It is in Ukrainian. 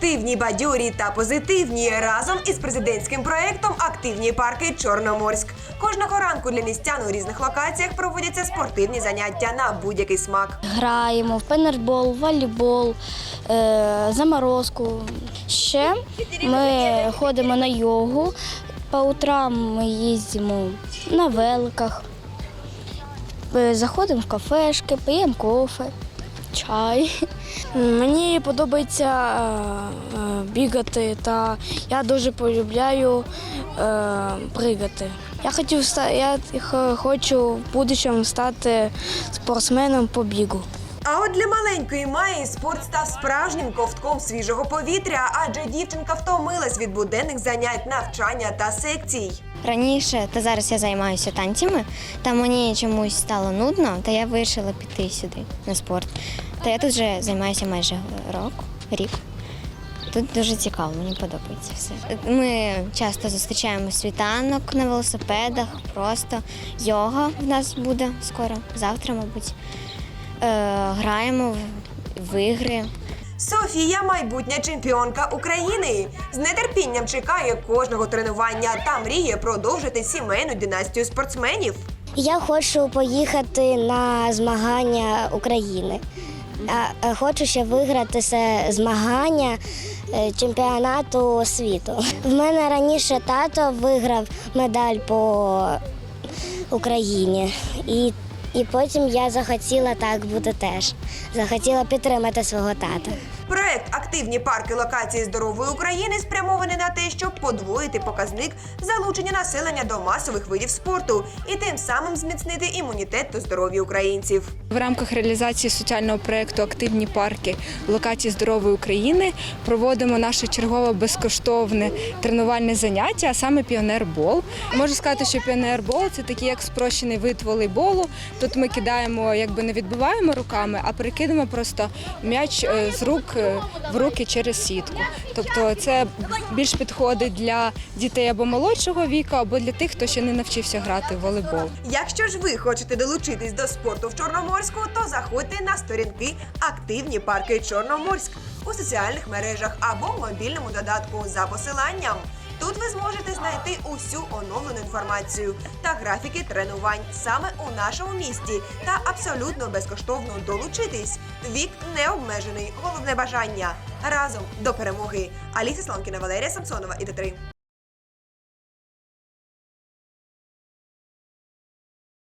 Спортивні, бадьорі та позитивні разом із президентським проектом Активні парки Чорноморськ. Кожного ранку для містян у різних локаціях проводяться спортивні заняття на будь-який смак. Граємо в пенербол, волейбол, е, заморозку. Ще ми ходимо на йогу. По утрам ми їздимо на великах. Е, Заходимо в кафешки, п'ємо кофе, чай. Мені подобається е, е, бігати, та я дуже полюбляю е, пригати. Я хотів я хочу в будущому стати спортсменом по бігу. А от для маленької Майї спорт став справжнім ковтком свіжого повітря, адже дівчинка втомилась від буденних занять, навчання та секцій. Раніше та зараз я займаюся танцями, та мені чомусь стало нудно, та я вирішила піти сюди на спорт. Та я тут вже займаюся майже рок, рік. Тут дуже цікаво, мені подобається все. Ми часто зустрічаємо світанок на велосипедах, просто йога в нас буде скоро, завтра, мабуть. Е, граємо в, в ігри. Софія майбутня чемпіонка України. З нетерпінням чекає кожного тренування та мріє продовжити сімейну династію спортсменів. Я хочу поїхати на змагання України. А, е, Хочу ще виграти це змагання е, чемпіонату світу. В мене раніше тато виграв медаль по Україні. І, і потім я захотіла так бути теж. Захотіла підтримати свого тата. Проект Активні парки локації здорової України спрямований на те, щоб подвоїти показник залучення населення до масових видів спорту і тим самим зміцнити імунітет та здоров'я українців. В рамках реалізації соціального проєкту Активні парки локації здорової України проводимо наше чергове безкоштовне тренувальне заняття, а саме піонербол. Можу сказати, що піонербол це такий як спрощений вид волейболу. Тут ми кидаємо, якби не відбиваємо руками, а перекидаємо просто м'яч е, з рук в руки через сітку. Тобто це більш підходить для дітей або молодшого віку, або для тих, хто ще не навчився грати в волейбол. Якщо ж ви хочете долучитись до спорту в Чорноморську, то заходьте на сторінки Активні парки Чорноморськ у соціальних мережах або в мобільному додатку за посиланням. Тут ви зможете знайти усю оновлену інформацію та графіки тренувань саме у нашому місті та абсолютно безкоштовно долучитись. Вік не обмежений. Головне бажання разом до перемоги. Аліса Слонкіна, Валерія Самсонова і Т3.